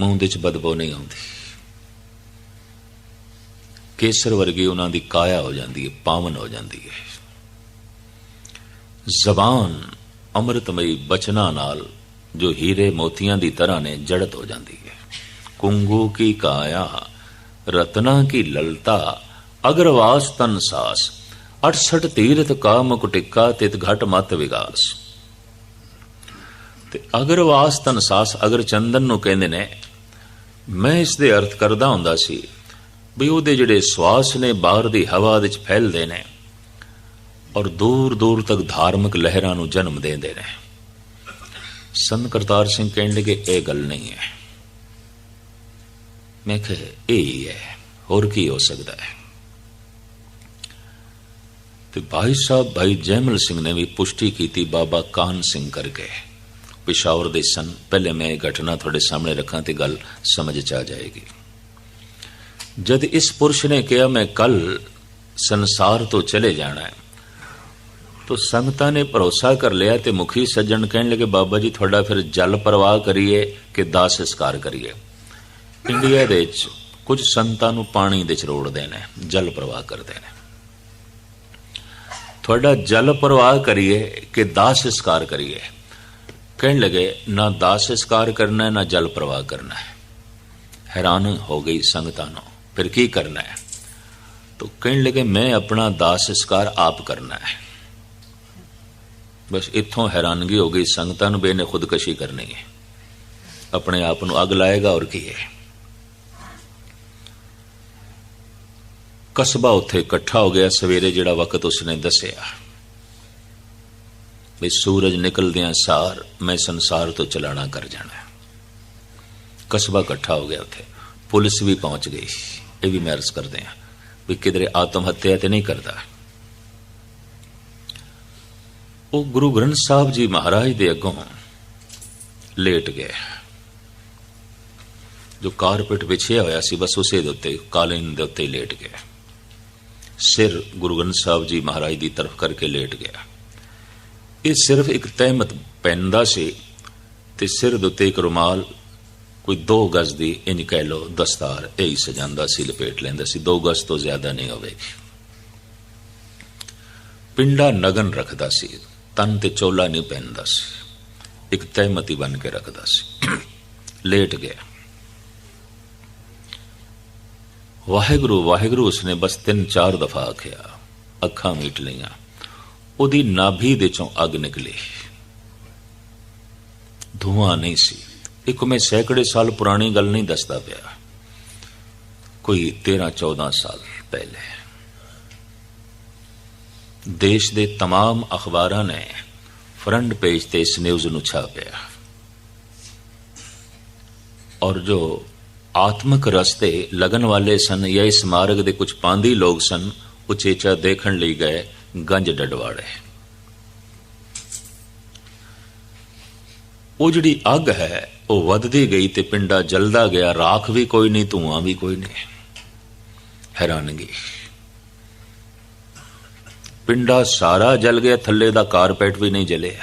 ਮੂੰਹ ਵਿੱਚ ਬਦਬੂ ਨਹੀਂ ਆਉਂਦੀ। ਕੇਸਰ ਵਰਗੀ ਉਹਨਾਂ ਦੀ ਕਾਇਆ ਹੋ ਜਾਂਦੀ ਹੈ, ਪਾਵਨ ਹੋ ਜਾਂਦੀ ਹੈ। ਜ਼ਬਾਨ ਅੰਮ੍ਰਿਤਮਈ ਬਚਨਾਂ ਨਾਲ ਜੋ ਹੀਰੇ ਮੋਤੀਆਂ ਦੀ ਤਰ੍ਹਾਂ ਨੇ, ਜੜਤ ਹੋ ਜਾਂਦੀ ਹੈ। ਕੁੰਗੂ ਕੀ ਕਾਇਆ, ਰਤਨਾ ਕੀ ਲਲਤਾ, ਅਗਰਵਾਸ ਤਨ ਸਾਸ। 68 ਤੀਰਥ ਕਾਮ ਕੁਟਿੱਕਾ ਤਿਤ ਘਟ ਮਤ ਵਿਗਾਸ। ਤੇ ਅਗਰਵਾਸ ਤਨ ਅਗਰ ਚੰਦਨ ਨੂੰ ਕਹਿੰਦੇ ਨੇ, ਮੈਂ ਇਸ ਦੇ ਅਰਥ ਕਰਦਾ ਹੁੰਦਾ ਸੀ ਵੀ ਉਹਦੇ ਜਿਹੜੇ ਸਵਾਸ ਨੇ ਬਾਹਰ ਦੀ ਹਵਾ ਵਿੱਚ ਫੈਲਦੇ ਨੇ ਔਰ ਦੂਰ ਦੂਰ ਤੱਕ ਧਾਰਮਿਕ ਲਹਿਰਾਂ ਨੂੰ ਜਨਮ ਦਿੰਦੇ ਨੇ। ਸੰਤ ਕਰਤਾਰ ਸਿੰਘ ਕਹਿਣ ਲੱਗੇ, ਇਹ ਗੱਲ ਨਹੀਂ ਹੈ। ਮੈਂ ਕਿਹਾ, ਇਹ ਹੀ ਹੈ। ਹੋਰ ਕੀ ਹੋ ਸਕਦਾ ਹੈ? ਤੇ ਭਾਈ ਸਾਹਿਬ ਭਾਈ ਜੈਮਲ ਸਿੰਘ ਨੇ ਵੀ ਪੁਸ਼ਟੀ ਕੀਤੀ ਬਾਬਾ ਕਾਨ ਸਿੰਘ ਕਰਕੇ ਪਿਸ਼ਾਵਰ ਦੇ ਸਨ ਪਹਿਲੇ ਮੈਂ ਇਹ ਘਟਨਾ ਤੁਹਾਡੇ ਸਾਹਮਣੇ ਰੱਖਾਂ ਤੇ ਗੱਲ ਸਮਝ ਚ ਆ ਜਾਏਗੀ ਜਦ ਇਸ ਪੁਰਸ਼ ਨੇ ਕਿਹਾ ਮੈਂ ਕੱਲ ਸੰਸਾਰ ਤੋਂ ਚਲੇ ਜਾਣਾ ਹੈ ਤੋ ਸੰਗਤਾਂ ਨੇ ਭਰੋਸਾ ਕਰ ਲਿਆ ਤੇ ਮੁਖੀ ਸੱਜਣ ਕਹਿਣ ਲੱਗੇ ਬਾਬਾ ਜੀ ਤੁਹਾਡਾ ਫਿਰ ਜਲ ਪ੍ਰਵਾਹ ਕਰੀਏ ਕਿ ਦਾਸ ਸੰਸਕਾਰ ਕਰੀਏ ਇੰਡੀਆ ਦੇ ਵਿੱਚ ਕੁਝ ਸੰਤਾਂ ਨੂੰ ਪਾਣੀ ਦੇ ਚ ਰੋੜਦੇ ਨੇ ਜਲ ਪ੍ਰਵਾਹ ਕਰਦੇ ਨੇ ਤੁਹਾਡਾ ਜਲ ਪ੍ਰਵਾਹ ਕਰੀਏ ਕਿ ਦਾਸ ਸੰਸਕਾਰ ਕਰੀਏ ਕਹਿਣ ਲਗੇ ਨਾ ਦਾਸ ਸੰਸਕਾਰ ਕਰਨਾ ਹੈ ਨਾ ਜਲ ਪ੍ਰਵਾਹ ਕਰਨਾ ਹੈ ਹੈਰਾਨ ਹੋ ਗਈ ਸੰਗਤਾਂ ਨੂੰ ਫਿਰ ਕੀ ਕਰਨਾ ਹੈ ਤੋ ਕਹਿਣ ਲਗੇ ਮੈਂ ਆਪਣਾ ਦਾਸ ਸੰਸਕਾਰ ਆਪ ਕਰਨਾ ਹੈ ਬਸ ਇੱਥੋਂ ਹੈਰਾਨਗੀ ਹੋ ਗਈ ਸੰਗਤਾਂ ਨੂੰ ਬੇਨੇ ਖੁਦਕਸ਼ੀ ਕਰਨੀ ਹੈ ਆਪਣੇ ਆਪ ਨੂੰ ਅੱਗ ਲਾਏਗਾ ਔਰ ਕੀ ਕਸਬਾ ਉੱਥੇ ਇਕੱਠਾ ਹੋ ਗਿਆ ਸਵੇਰੇ ਜਿਹੜਾ ਵਕਤ ਉਸਨੇ ਦੱਸਿਆ ਵੀ ਸੂਰਜ ਨਿਕਲਦਿਆਂ ਸਾਰ ਮੈਂ ਸੰਸਾਰ ਤੋਂ ਚਲਾਣਾ ਕਰ ਜਾਣਾ ਕਸਬਾ ਇਕੱਠਾ ਹੋ ਗਿਆ ਉੱਥੇ ਪੁਲਿਸ ਵੀ ਪਹੁੰਚ ਗਈ ਇਹ ਵੀ ਮੈਰਸ ਕਰਦੇ ਆ ਵੀ ਕਿਧਰੇ ਆਤਮ ਹੱਤਿਆ ਤੇ ਨਹੀਂ ਕਰਦਾ ਉਹ ਗੁਰੂ ਗ੍ਰੰਥ ਸਾਹਿਬ ਜੀ ਮਹਾਰਾਜ ਦੇ ਅੱਗੋਂ ਲੇਟ ਗਏ ਜੋ ਕਾਰਪੇਟ ਵਿਛਿਆ ਹੋਇਆ ਸੀ ਬਸ ਉਸੇ ਦੇ ਉੱਤੇ ਕਾਲੀਨ ਦੇ ਉੱਤੇ ਹੀ ਲੇਟ ਗਏ ਸਿਰ ਗੁਰੂ ਗ੍ਰੰਥ ਸਾਹਿਬ ਜੀ ਮਹਾਰਾਜ ਦੀ ਤਰਫ ਕਰਕੇ ਲੇਟ ਗਿਆ। ਇਹ ਸਿਰਫ ਇੱਕ ਤਹਿਮਤ ਪੈਂਦਾ ਸੀ ਤੇ ਸਿਰ ਦੇ ਉੱਤੇ ਇੱਕ ਰੁਮਾਲ, ਕੋਈ 2 ਗਜ਼ ਦੀ ਇੰਜ ਕਹਿ ਲੋ ਦਸਤਾਰ, ਇਹ ਹੀ ਸਜਾਂਦਾ ਸੀ, ਲਪੇਟ ਲੈਂਦਾ ਸੀ। 2 ਗਜ਼ ਤੋਂ ਜ਼ਿਆਦਾ ਨਹੀਂ ਹੋਵੇਗੀ ਪਿੰਡਾ ਨਗਨ ਰੱਖਦਾ ਸੀ, ਤਨ ਤੇ ਚੋਲਾ ਨਹੀਂ ਪਹਿਨਦਾ ਸੀ। ਇੱਕ ਤਹਿਮਤੀ ਬਣ ਕੇ ਰੱਖਦਾ ਸੀ। ਲੇਟ ਗਿਆ। ਵਾਹਿਗੁਰੂ ਵਾਹਿਗੁਰੂ ਉਸਨੇ ਬਸ ਤਿੰਨ ਚਾਰ ਦਫਾ ਆਖਿਆ ਅੱਖਾਂ ਮੀਟ ਲਈਆਂ ਉਹਦੀ ਨਾਭੀ ਦੇ ਚੋਂ ਅੱਗ ਨਿਕਲੀ ਧੂਆਂ ਨਹੀਂ ਸੀ ਇੱਕ ਮੈਂ ਸੈਂਕੜੇ ਸਾਲ ਪੁਰਾਣੀ ਗੱਲ ਨਹੀਂ ਦੱਸਦਾ ਪਿਆ ਕੋਈ 13 14 ਸਾਲ ਪਹਿਲੇ ਦੇਸ਼ ਦੇ तमाम ਅਖਬਾਰਾਂ ਨੇ ਫਰੰਟ ਪੇਜ ਤੇ ਇਸ ਨਿਊਜ਼ ਨੂੰ ਛਾਪਿਆ ਔਰ ਜੋ ਆਤਮਿਕ ਰਸਤੇ ਲਗਨ ਵਾਲੇ ਸਨ ਜਾਂ ਇਸ ਮਾਰਗ ਦੇ ਕੁਝ ਪਾਂਦੀ ਲੋਕ ਸਨ, ਉਚੇਚਾ ਦੇਖਣ ਲਈ ਗਏ ਗੰਜ ਡਡਵਾੜੇ। ਉਹ ਜਿਹੜੀ ਅੱਗ ਹੈ, ਉਹ ਵੱਧਦੀ ਗਈ ਤੇ ਪਿੰਡਾ ਜਲਦਾ ਗਿਆ, ਰਾਖ ਵੀ ਕੋਈ ਨਹੀਂ, ਧੂਆਂ ਵੀ ਕੋਈ ਨਹੀਂ। ਹੈਰਾਨਗੀ। ਪਿੰਡਾ ਸਾਰਾ ਜਲ ਗਿਆ, ਥੱਲੇ ਦਾ ਕਾਰਪੈਟ ਵੀ ਨਹੀਂ ਜਲਿਆ,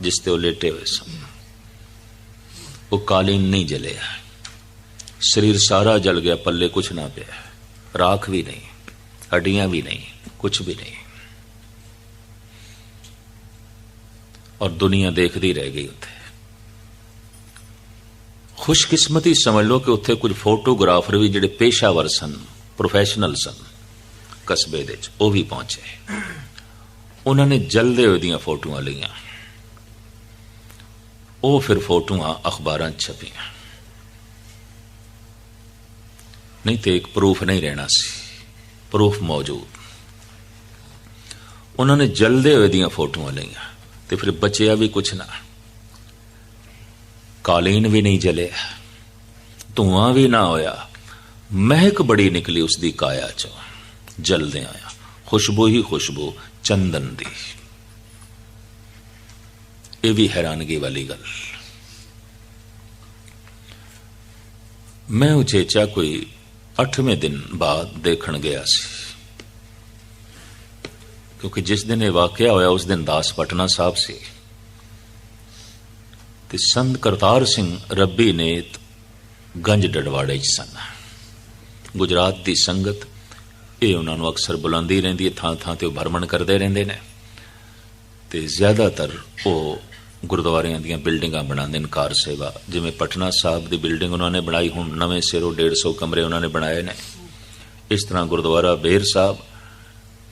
ਜਿਸ ਤੇ ਉਹ ਲੇਟੇ ਹੋਏ ਸਨ। ਉਹ ਕਾਲੀਨ ਨਹੀਂ ਜਲਿਆ। ਸਰੀਰ ਸਾਰਾ ਜਲ ਗਿਆ, ਪੱਲੇ ਕੁਛ ਨਾ ਪਿਆ। ਰਾਖ ਵੀ ਨਹੀਂ, ਹੱਡੀਆਂ ਵੀ ਨਹੀਂ, ਕੁਛ ਵੀ ਨਹੀਂ। ਔਰ ਦੁਨੀਆ ਦੇਖਦੀ ਰਹਿ ਗਈ ਉੱਥੇ। ਖੁਸ਼ਕਿਸਮਤੀ ਸਮਝ ਲਓ ਕਿ ਉੱਥੇ ਕੁਝ ਫੋਟੋਗ੍ਰਾਫਰ ਵੀ ਜਿਹੜੇ ਪੇਸ਼ਾਵਰ ਸਨ, ਪ੍ਰੋਫੈਸ਼ਨਲ ਸਨ, ਕਸਬੇ ਦੇ ਵਿੱਚ, ਉਹ ਵੀ ਪਹੁੰਚੇ। ਉਹਨਾਂ ਨੇ ਜਲਦੇ ਹੋਏ ਦੀਆਂ ਫੋਟੋਆਂ ਲਈਆਂ। ਉਹ ਫਿਰ ਫੋਟੋਆਂ ਅਖਬਾਰਾਂ 'ਚ ਛਪੀਆਂ। ਨਹੀਂ ਤੇ ਇੱਕ ਪ੍ਰੂਫ ਨਹੀਂ ਰਹਿਣਾ ਸੀ ਪ੍ਰੂਫ ਮੌਜੂਦ ਉਹਨਾਂ ਨੇ ਜਲਦੇ ਹੋਏ ਦੀਆਂ ਫੋਟੋਆਂ ਲਈਆਂ ਤੇ ਫਿਰ ਬਚਿਆ ਵੀ ਕੁਛ ਨਾ ਕਾਲੀਨ ਵੀ ਨਹੀਂ ਜਲਿਆ ਧੂਆਂ ਵੀ ਨਾ ਹੋਇਆ ਮਹਿਕ ਬੜੀ ਨਿਕਲੀ ਉਸ ਦੀ ਕਾਇਆ ਚੋਂ ਜਲਦੇ ਆਇਆ ਖੁਸ਼ਬੂ ਹੀ ਖੁਸ਼ਬੂ ਚੰਦਨ ਦੀ ਇਹ ਵੀ ਹੈਰਾਨਗੀ ਵਾਲੀ ਗੱਲ ਮੈਂ ਉਚੇਚਾ ਕੋਈ 8ਵੇਂ ਦਿਨ ਬਾਅਦ ਦੇਖਣ ਗਿਆ ਸੀ। ਕਿਉਂਕਿ ਜਿਸ ਦਿਨ ਇਹ ਵਾਕਿਆ ਹੋਇਆ, ਉਸ ਦਿਨ ਦਾਸ ਪਟਨਾ ਸਾਹਿਬ ਸੀ। ਤੇ ਸੰਤ ਕਰਤਾਰ ਸਿੰਘ ਰੱਬੀ ਨੇ ਗੰਜ ਡੜਵਾੜੇ ਚ ਸਨ। ਗੁਜਰਾਤ ਦੀ ਸੰਗਤ ਇਹ ਉਹਨਾਂ ਨੂੰ ਅਕਸਰ ਬੁਲਾਉਂਦੀ ਰਹਿੰਦੀ ਹੈ ਥਾਂ ਥਾਂ ਤੇ ਉਹ ਭਰਮਣ ਕਰਦੇ ਰਹਿੰਦੇ ਨੇ। ਤੇ ਜ਼ਿਆਦਾਤਰ ਉਹ ਗੁਰਦੁਆਰਿਆਂ ਦੀਆਂ ਬਿਲਡਿੰਗਾਂ ਬਣਾਉਂਦੇ ਨੇ ਕਾਰ ਸੇਵਾ। ਜਿਵੇਂ ਪਟਨਾ ਸਾਹਿਬ ਦੀ ਬਿਲਡਿੰਗ ਉਹਨਾਂ ਨੇ ਬਣਾਈ, ਹੁਣ ਨਵੇਂ ਸਿਰੋਂ 150 ਕਮਰੇ ਉਹਨਾਂ ਨੇ ਬਣਾਏ ਨੇ। ਇਸ ਤਰ੍ਹਾਂ ਗੁਰਦੁਆਰਾ ਬੇਰ ਸਾਹਿਬ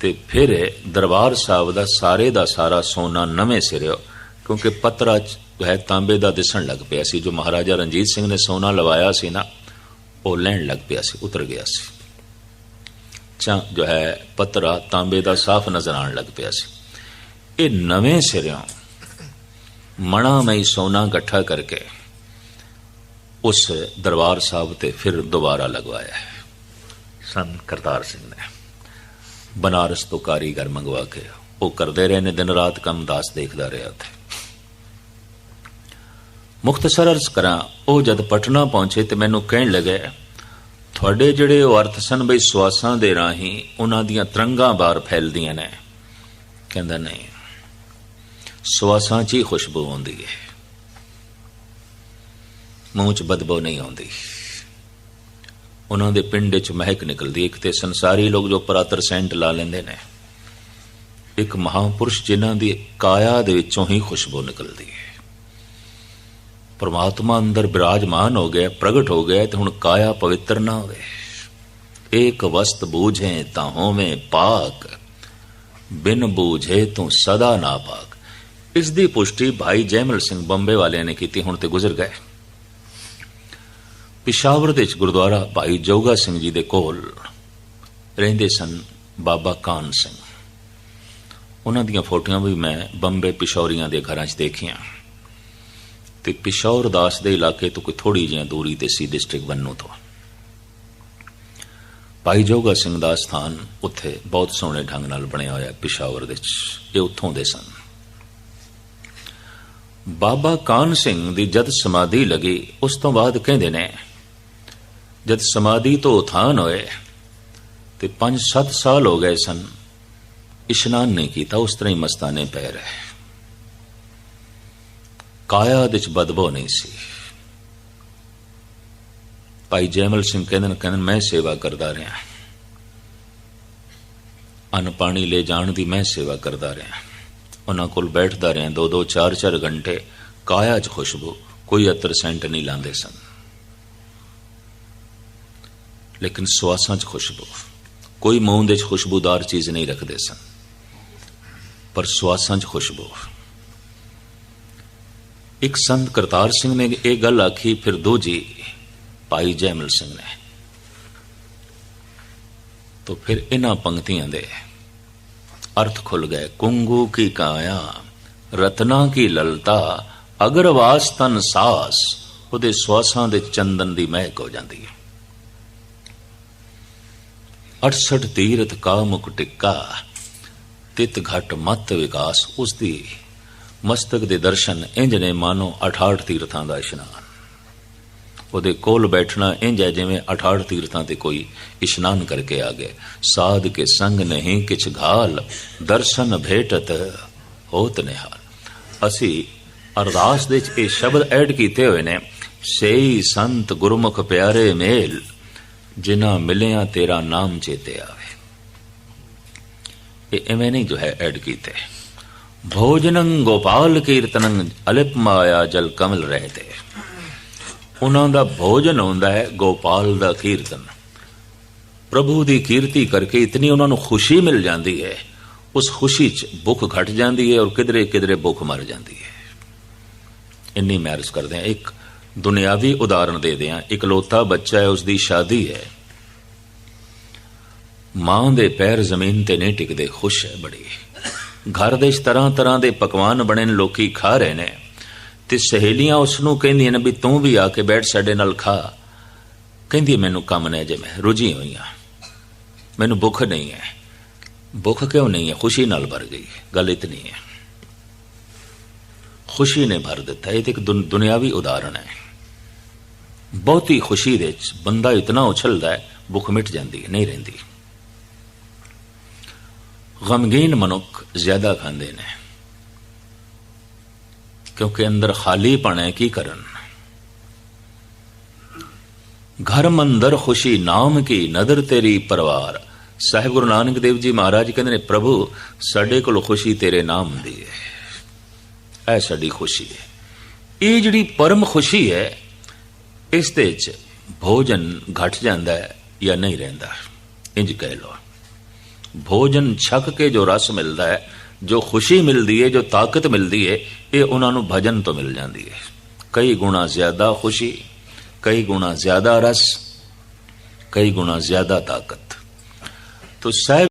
ਤੇ ਫਿਰ ਦਰਬਾਰ ਸਾਹਿਬ ਦਾ ਸਾਰੇ ਦਾ ਸਾਰਾ ਸੋਨਾ ਨਵੇਂ ਸਿਰਿਓ ਕਿਉਂਕਿ ਪਤਰਾ ਹੈ ਤਾਂਬੇ ਦਾ ਦਿਸਣ ਲੱਗ ਪਿਆ ਸੀ। ਜੋ ਮਹਾਰਾਜਾ ਰਣਜੀਤ ਸਿੰਘ ਨੇ ਸੋਨਾ ਲਵਾਇਆ ਸੀ ਨਾ, ਉਹ ਲੈਣ ਲੱਗ ਪਿਆ ਸੀ, ਉਤਰ ਗਿਆ ਸੀ। ਚਾ ਜੋ ਹੈ ਪਤਰਾ ਤਾਂਬੇ ਦਾ ਸਾਫ਼ ਨਜ਼ਰ ਆਣ ਲੱਗ ਪਿਆ ਸੀ। ਇਹ ਨਵੇਂ ਸਿਰਿਓਂ ਮਣਾ ਮਈ ਸੋਨਾ ਇਕੱਠਾ ਕਰਕੇ ਉਸ ਦਰਬਾਰ ਸਾਹਿਬ ਤੇ ਫਿਰ ਦੁਬਾਰਾ ਲਗਵਾਇਆ ਹੈ। ਸੰਤ ਕਰਤਾਰ ਸਿੰਘ ਨੇ ਬਨਾਰਸ ਤੋਂ ਕਾਰੀਗਰ ਮੰਗਵਾ ਕੇ ਉਹ ਕਰਦੇ ਰਹੇ ਨੇ, ਦਿਨ ਰਾਤ ਕੰਮ ਦਾਸ ਦੇਖਦਾ ਰਿਹਾ ਉੱਥੇ। ਮੁਖਤਸਰ ਅਰਜ਼ ਕਰਾਂ, ਉਹ ਜਦ ਪਟਨਾ ਪਹੁੰਚੇ ਤੇ ਮੈਨੂੰ ਕਹਿਣ ਲੱਗੇ, ਤੁਹਾਡੇ ਜਿਹੜੇ ਉਹ ਅਰਥ ਸਨ ਬਈ ਸਵਾਸਾਂ ਦੇ ਰਾਹੀਂ ਉਹਨਾਂ ਦੀਆਂ ਤਰੰਗਾਂ ਬਾਹਰ ਫੈਲਦੀਆਂ ਨੇ। ਕਹਿੰਦਾ, ਨਹੀਂ ਸਵਾਸਾਂ 'ਚ ਹੀ ਖੁਸ਼ਬੂ ਆਉਂਦੀ ਹੈ ਮੂੰਹ 'ਚ ਬਦਬੂ ਨਹੀਂ ਆਉਂਦੀ। ਉਹਨਾਂ ਦੇ ਪਿੰਡ 'ਚ ਮਹਿਕ ਨਿਕਲਦੀ ਇੱਕ ਤੇ ਸੰਸਾਰੀ ਲੋਕ ਜੋ ਪਰਾਤਰ ਸੈਂਟ ਲਾ ਲੈਂਦੇ ਨੇ। ਇੱਕ ਮਹਾਪੁਰਸ਼ ਜਿਨ੍ਹਾਂ ਦੀ ਕਾਇਆ ਦੇ ਵਿੱਚੋਂ ਹੀ ਖੁਸ਼ਬੂ ਨਿਕਲਦੀ ਹੈ ਪਰਮਾਤਮਾ ਅੰਦਰ ਬਿਰਾਜਮਾਨ ਹੋ ਗਿਆ, ਪ੍ਰਗਟ ਹੋ ਗਿਆ ਤੇ ਹੁਣ ਕਾਇਆ ਪਵਿੱਤਰ ਨਾ ਹੋਵੇ। ਏਕ ਵਸਤ ਬੂਝੇ ਤਾਂ ਹੋਵੇਂ ਪਾਕ, ਬਿਨ ਬੂਝੇ ਤੂੰ ਸਦਾ ਨਾ ਪਾਕ। ਇਸ ਦੀ ਪੁਸ਼ਟੀ ਭਾਈ ਜੈਮਲ ਸਿੰਘ ਬੰਬੇ ਵਾਲਿਆਂ ਨੇ ਕੀਤੀ, ਹੁਣ ਤੇ ਗੁਜ਼ਰ ਗਏ। ਪਿਸ਼ਾਵਰ ਦੇ ਵਿੱਚ ਗੁਰਦੁਆਰਾ ਭਾਈ ਜੋਗਾ ਸਿੰਘ ਜੀ ਦੇ ਕੋਲ ਰਹਿੰਦੇ ਸਨ ਬਾਬਾ ਕਾਨ ਸਿੰਘ। ਉਹਨਾਂ ਦੀਆਂ ਫੋਟੋਆਂ ਵੀ ਮੈਂ ਬੰਬੇ ਪਿਸ਼ੌਰੀਆਂ ਦੇ ਘਰਾਂ 'ਚ ਦੇਖੀਆਂ। ਤੇ ਪਿਸ਼ੌਰ ਦਾਸ ਦੇ ਇਲਾਕੇ ਤੋਂ ਕੋਈ ਥੋੜੀ ਜਿਹੀ ਦੂਰੀ ਤੇ ਸੀ ਡਿਸਟ੍ਰਿਕਟ ਬੰਨੂ ਤੋਂ। ਭਾਈ ਜੋਗਾ ਸਿੰਘ ਦਾ ਸਥਾਨ ਉੱਥੇ ਬਹੁਤ ਸੋਹਣੇ ਢੰਗ ਨਾਲ ਬਣਿਆ ਹੋਇਆ ਪਿਸ਼ਾਵਰ ਦੇ ਵਿੱਚ। ਇਹ ਉੱਥੋਂ ਦੇ ਸਨ। ਬਾਬਾ ਕਾਨ ਸਿੰਘ ਦੀ ਜਦ ਸਮਾਧੀ ਲੱਗੀ, ਉਸ ਤੋਂ ਬਾਅਦ ਕਹਿੰਦੇ ਨੇ, ਜਦ ਸਮਾਧੀ ਤੋਂ ਉਥਾਨ ਹੋਏ ਤੇ 5-7 ਸਾਲ ਹੋ ਗਏ ਸਨ, ਇਸ਼ਨਾਨ ਨਹੀਂ ਕੀਤਾ, ਉਸ ਤਰ੍ਹਾਂ ਹੀ ਮਸਤਾਨੇ ਪੈ ਰਹੇ। ਕਾਇਆ ਦੇ ਵਿੱਚ ਬਦਬੋ ਨਹੀਂ ਸੀ। ਭਾਈ ਜੈਮਲ ਸਿੰਘ ਕਹਿੰਦੇ ਨੇ, ਕਹਿੰਦੇ ਮੈਂ ਸੇਵਾ ਕਰਦਾ ਰਿਹਾ। ਅਨ ਪਾਣੀ ਲੈ ਜਾਣ ਦੀ ਮੈਂ ਸੇਵਾ ਕਰਦਾ ਰਿਹਾ। ਉਹਨਾਂ ਕੋਲ ਬੈਠਦਾ ਰਿਹਾ ਦੋ ਦੋ ਚਾਰ ਚਾਰ ਘੰਟੇ, ਕਾਇਆ 'ਚ ਖੁਸ਼ਬੂ, ਕੋਈ ਅਤਰ ਸੈਂਟ ਨਹੀਂ ਲਾਉਂਦੇ ਸਨ। ਲੇਕਿਨ ਸਵਾਸਾਂ 'ਚ ਖੁਸ਼ਬੂ, ਕੋਈ ਮੂੰਹ ਦੇ 'ਚ ਖੁਸ਼ਬੂਦਾਰ ਚੀਜ਼ ਨਹੀਂ ਰੱਖਦੇ ਸਨ। ਪਰ ਸਵਾਸਾਂ 'ਚ ਖੁਸ਼ਬੂ। ਇੱਕ ਸੰਤ ਕਰਤਾਰ ਸਿੰਘ ਨੇ ਇਹ ਗੱਲ ਆਖੀ, ਫਿਰ ਦੋ ਜੀ, ਭਾਈ ਜੈਮਲ ਸਿੰਘ ਨੇ। ਤਾਂ ਫਿਰ ਇਹਨਾਂ ਪੰਕਤੀਆਂ ਦੇ अर्थ खुल गए कुंगू की काया ਰਤਨਾ ਕੀ ਲਲਤਾ ਅਗਰ ਵਾਸ ਤਨ ਸਾਸ ਉਹਦੇ ਸਵਾਸਾਂ ਦੇ ਚੰਦਨ ਦੀ ਮਹਿਕ ਹੋ ਜਾਂਦੀ ਹੈ 68 ਤੀਰਥ ਕਾ ਮੁਕ ਟਿੱਕਾ ਤਿਤ ਘਟ ਮਤ ਵਿਕਾਸ ਉਸ ਦੀ ਮਸਤਕ ਦੇ ਦਰਸ਼ਨ ਇੰਜ ਨੇ ਮਾਨੋ 68 ਤੀਰਥਾਂ ਦਾ ਇਸ਼ਨਾਨ ਉਹਦੇ ਕੋਲ ਬੈਠਣਾ ਇੰਜ ਹੈ ਜਿਵੇਂ 68 ਤੀਰਥਾਂ ਤੇ ਕੋਈ ਇਸ਼ਨਾਨ ਕਰਕੇ ਆ ਗਏ ਸਾਧ ਕੇ ਸੰਗ ਨਹੀਂ ਕਿਛ ਘਾਲ, ਦਰਸ਼ਨ ਭੇਟਤ ਹੋਤ ਨਿਹਾਲ। ਅਸੀਂ ਅਰਦਾਸ ਦੇ ਵਿੱਚ ਇਹ ਸ਼ਬਦ ਐਡ ਕੀਤੇ ਹੋਏ ਨੇ, ਸਈ ਸੰਤ ਗੁਰਮੁਖ ਪਿਆਰੇ ਮੇਲ, ਜਿਨ੍ਹਾਂ ਮਿਲਿਆ ਤੇਰਾ ਨਾਮ ਚੇਤੇ ਆਵੇ। ਇਹ ਐਵੇਂ ਨਹੀਂ ਜੋ ਹੈ ਐਡ ਕੀਤੇ। ਭੋਜਨੰ ਗੋਪਾਲ ਕੀਰਤਨੰ ਅਲਿਪ ਮਾਇਆ ਜਲ ਕਮਲ ਰਹਤੇ। ਉਹਨਾਂ ਦਾ ਭੋਜਨ ਹੁੰਦਾ ਹੈ ਗੋਪਾਲ ਦਾ ਕੀਰਤਨ। ਪ੍ਰਭੂ ਦੀ ਕੀਰਤੀ ਕਰਕੇ ਇਤਨੀ ਉਹਨਾਂ ਨੂੰ ਖੁਸ਼ੀ ਮਿਲ ਜਾਂਦੀ ਹੈ। ਉਸ ਖੁਸ਼ੀ 'ਚ ਭੁੱਖ ਘਟ ਜਾਂਦੀ ਹੈ ਔਰ ਕਿਧਰੇ ਕਿਧਰੇ ਭੁੱਖ ਮਰ ਜਾਂਦੀ ਹੈ। ਇੰਨੀ ਮੈਰਿਜ ਕਰਦੇ ਆ ਇੱਕ ਦੁਨਿਆਵੀ ਉਦਾਹਰਣ ਦੇ ਦਿਆਂ, ਇਕਲੌਤਾ ਬੱਚਾ ਹੈ ਉਸ ਦੀ ਸ਼ਾਦੀ ਹੈ। ਮਾਂ ਦੇ ਪੈਰ ਜ਼ਮੀਨ ਤੇ ਨਹੀਂ ਟਿਕਦੇ, ਖੁਸ਼ ਹੈ ਬੜੀ। ਘਰ ਦੇ ਇਸ ਤਰ੍ਹਾਂ ਤਰ੍ਹਾਂ ਦੇ ਪਕਵਾਨ ਬਣੇ ਨੇ, ਲੋਕੀ ਖਾ ਰਹੇ ਨੇ। ਤੇ ਸਹੇਲੀਆਂ ਉਸ ਨੂੰ ਕਹਿੰਦੀਆਂ ਨੇ ਵੀ ਤੂੰ ਵੀ ਆ ਕੇ ਬੈਠ ਸਾਡੇ ਨਾਲ ਖਾ। ਕਹਿੰਦੀ, ਮੈਨੂੰ ਕੰਮ ਨੇ ਜੇ, ਮੈਂ ਰੁਝੀ ਹੋਈ ਹਾਂ ਮੈਨੂੰ ਭੁੱਖ ਨਹੀਂ ਹੈ। ਭੁੱਖ ਕਿਉਂ ਨਹੀਂ ਹੈ? ਖੁਸ਼ੀ ਨਾਲ ਭਰ ਗਈ। ਗੱਲ ਇਤਨੀ ਹੈ। ਖੁਸ਼ੀ ਨੇ ਭਰ ਦਿੱਤਾ। ਇਹ ਤੇ ਇੱਕ ਦੁਨ- ਦੁਨਿਆਵੀ ਉਦਾਹਰਣ ਹੈ। ਬਹੁਤੀ ਖੁਸ਼ੀ ਦੇ ਵਿੱਚ ਬੰਦਾ ਇਤਨਾ ਉਛਲਦਾ ਹੈ, ਭੁੱਖ ਮਿਟ ਜਾਂਦੀ ਹੈ, ਨਹੀਂ ਰਹਿੰਦੀ। ਗਮਗੀਨ ਮਨੁੱਖ ਜ਼ਿਆਦਾ ਖਾਂਦੇ ਨੇ। ਕਿਉਂਕਿ ਅੰਦਰ ਖਾਲੀ ਹੈ ਕੀ ਕਰਨ ਘਰ ਮੰਦਰ ਖੁਸ਼ੀ ਨਾਮ ਕੀ ਨਦਰ ਤੇਰੀ ਪਰਵਾਰ ਸਾਹਿਬ ਗੁਰੂ ਨਾਨਕ ਦੇਵ ਜੀ ਮਹਾਰਾਜ ਕਹਿੰਦੇ ਨੇ ਪ੍ਰਭੂ ਸਾਡੇ ਕੋਲ ਖੁਸ਼ੀ ਤੇਰੇ ਨਾਮ ਦੀ ਹੈ ਇਹ ਸਾਡੀ ਖੁਸ਼ੀ ਹੈ ਇਹ ਜਿਹੜੀ ਪਰਮ ਖੁਸ਼ੀ ਹੈ ਇਸ ਦੇ ਵਿੱਚ ਭੋਜਨ ਘਟ ਜਾਂਦਾ ਹੈ ਜਾਂ ਨਹੀਂ ਰਹਿੰਦਾ ਇੰਜ ਕਹਿ ਲੋ ਭੋਜਨ ਛਕ ਕੇ ਜੋ ਰਸ ਮਿਲਦਾ ਹੈ ਜੋ ਖੁਸ਼ੀ ਮਿਲਦੀ ਹੈ ਜੋ ਤਾਕਤ ਮਿਲਦੀ ਹੈ ਇਹ ਉਹਨਾਂ ਨੂੰ ਭਜਨ ਤੋਂ ਮਿਲ ਜਾਂਦੀ ਹੈ ਕਈ ਗੁਣਾ ਜ਼ਿਆਦਾ ਖੁਸ਼ੀ, ਕਈ ਗੁਣਾ ਜ਼ਿਆਦਾ ਰਸ, ਕਈ ਗੁਣਾ ਜ਼ਿਆਦਾ ਤਾਕਤ। तो ਸਾਹਿਬ